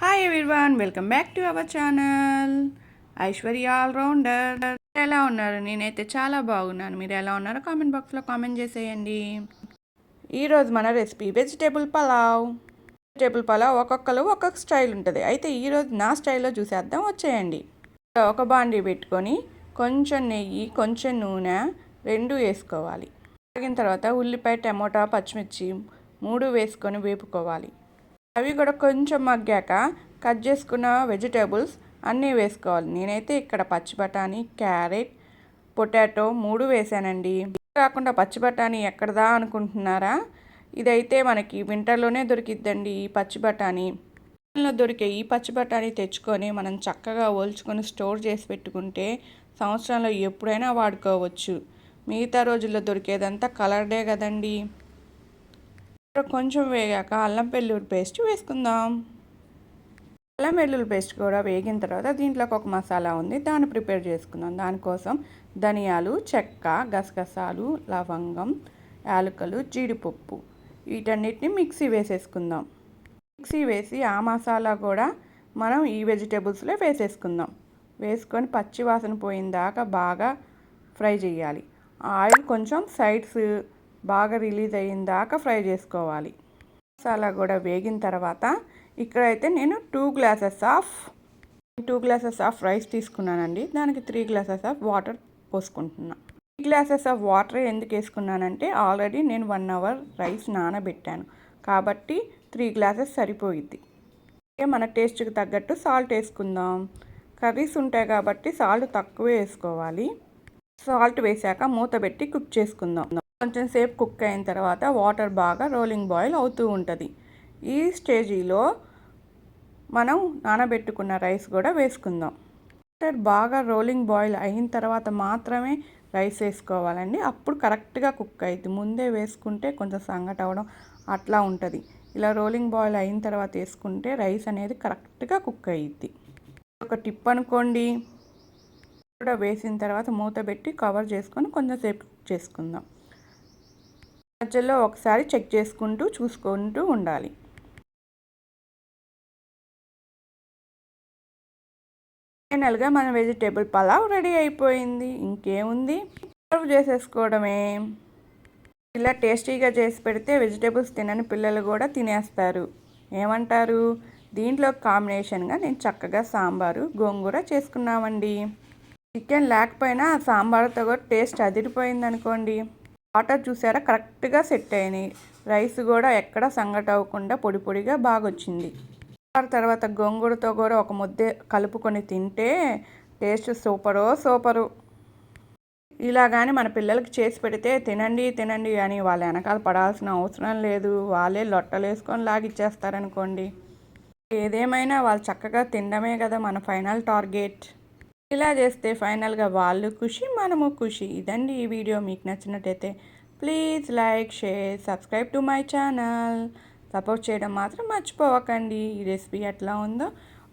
Hi everyone welcome back to our channel Aishwarya allrounder ఎలా ఉన్నారు? నేనైతే చాలా బాగున్నాను. మీరు ఎలా ఉన్నారో కామెంట్ బాక్స్లో కామెంట్ చేసేయండి. ఈరోజు మన recipe vegetable pulao vegetable pulao ఒక్కొక్కరు ఒక్కొక్క స్టైల్ ఉంటుంది. అయితే ఈరోజు నా స్టైల్లో చూసేద్దాం వచ్చేయండి. ఒక బాండీ పెట్టుకొని కొంచెం నెయ్యి కొంచెం నూనె రెండు వేసుకోవాలి. తాగిన తర్వాత ఉల్లిపాయ టమోటా పచ్చిమిర్చి మూడు వేసుకొని వేపుకోవాలి. అవి కూడా కొంచెం మగ్గాక కట్ చేసుకున్న వెజిటేబుల్స్ అన్నీ వేసుకోవాలి. నేనైతే ఇక్కడ పచ్చి బఠానీ క్యారెట్ పొటాటో మూడు వేసానండి. కాకుండా పచ్చి బఠానీ ఎక్కడదా అనుకుంటున్నారా? ఇదైతే మనకి వింటర్లోనే దొరికిద్దండి ఈ పచ్చి బఠానీ. దొరికే ఈ పచ్చి బఠానీ తెచ్చుకొని మనం చక్కగా ఓల్చుకొని స్టోర్ చేసి పెట్టుకుంటే సంవత్సరంలో ఎప్పుడైనా వాడుకోవచ్చు. మిగతా రోజుల్లో దొరికేదంతా కలర్డే కదండీ. కొంచెం వేగాక అల్లం వెల్లుల్లి పేస్ట్ వేసుకుందాం. అల్లం వెల్లుల్లి పేస్ట్ కూడా వేగిన తర్వాత దీంట్లోకి ఒక మసాలా ఉంది దాన్ని ప్రిపేర్ చేసుకుందాం. దానికోసం ధనియాలు చెక్క గసగసాలు లవంగం యాలకులు జీడిపప్పు వీటన్నిటిని మిక్సీ వేసేసుకుందాం. మిక్సీ వేసి ఆ మసాలా కూడా మనం ఈ వెజిటేబుల్స్లో వేసేసుకుందాం. వేసుకొని పచ్చి వాసన పోయిన దాకా బాగా ఫ్రై చేయాలి. ఆయిల్ కొంచెం సైడ్స్ బాగా రిలీజ్ అయిన దాకా ఫ్రై చేసుకోవాలి. మసాలా కూడా వేగిన తర్వాత ఇక్కడైతే నేను two glasses of two glasses of rice తీసుకున్నానండి. దానికి త్రీ గ్లాసెస్ ఆఫ్ వాటర్ పోసుకుంటున్నా. త్రీ గ్లాసెస్ ఆఫ్ వాటర్ ఎందుకు వేసుకున్నానంటే ఆల్రెడీ నేను వన్ అవర్ రైస్ నానబెట్టాను. కాబట్టి త్రీ గ్లాసెస్ సరిపోయిద్ది. మన టేస్ట్కి తగ్గట్టు సాల్ట్ వేసుకుందాం. కర్రీస్ ఉంటాయి కాబట్టి సాల్ట్ తక్కువే వేసుకోవాలి. సాల్ట్ వేసాక మూత పెట్టి కుక్ చేసుకుందాం. కొంచెం సేపు కుక్ అయిన తర్వాత వాటర్ బాగా రోలింగ్ బాయిల్ అవుతూ ఉంటుంది. ఈ స్టేజీలో మనం నానబెట్టుకున్న రైస్ కూడా వేసుకుందాం. వాటర్ బాగా రోలింగ్ బాయిల్ అయిన తర్వాత మాత్రమే రైస్ వేసుకోవాలండి. అప్పుడు కరెక్ట్గా కుక్ అవుతుంది ముందే వేసుకుంటే కొంచెం సంగట అవ్వడం అట్లా ఉంటుంది. ఇలా రోలింగ్ బాయిల్ అయిన తర్వాత వేసుకుంటే రైస్ అనేది కరెక్ట్గా కుక్ అయ్యిద్ది ఒక టిప్ అనుకోండి. కూడా వేసిన తర్వాత మూత పెట్టి కవర్ చేసుకొని కొంచెం సేపు కుక్ చేసుకుందాం. మధ్యలో ఒకసారి చెక్ చేసుకుంటూ చూసుకుంటూ ఉండాలి. ఫైనల్గా మన వెజిటేబుల్ పలావ్ రెడీ అయిపోయింది. ఇంకేముంది? సర్వ్ చేసేసుకోవడమే. ఇలా టేస్టీగా చేసి పెడితే వెజిటేబుల్స్ తినని పిల్లలు కూడా తినేస్తారు. ఏమంటారు? దీంట్లో కాంబినేషన్గా నేను చక్కగా సాంబారు గోంగూర చేసుకున్నామండి. చికెన్ లేకపోయినా సాంబార్తో కూడా టేస్ట్ అదిరిపోయింది అనుకోండి వాటర్ చూసారా? కరెక్ట్గా సెట్ అయినాయి. రైస్ కూడా ఎక్కడ సంగట అవ్వకుండా పొడి పొడిగా బాగా వచ్చింది తర్వాత గోంగూరతో కూడా ఒక ముద్ద కలుపుకొని తింటే టేస్ట్ సూపరో సూపరు. ఇలా కానీ మన పిల్లలకి చేసి పెడితే తినండి తినండి అని వాళ్ళ వెనకాల పడాల్సిన అవసరం లేదు. వాళ్ళే లొట్టలు వేసుకొని లాగిచ్చేస్తారనుకోండి. ఏదేమైనా వాళ్ళు చక్కగా తినడమే కదా మన ఫైనల్ టార్గెట్. ఇలా చేస్తే ఫైనల్గా వాళ్ళు ఖుషి మనము ఖుషి. ఇదండి ఈ వీడియో. మీకు నచ్చినట్టయితే please like share subscribe to my channel. Support చేయడం మాత్రం మర్చిపోవకండి. ఈ రెసిపీ ఎట్లా ఉందో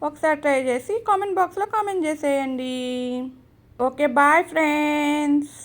ఒకసారి ట్రై చేసి కామెంట్ బాక్స్లో కామెంట్ చేసేయండి. Okay bye friends.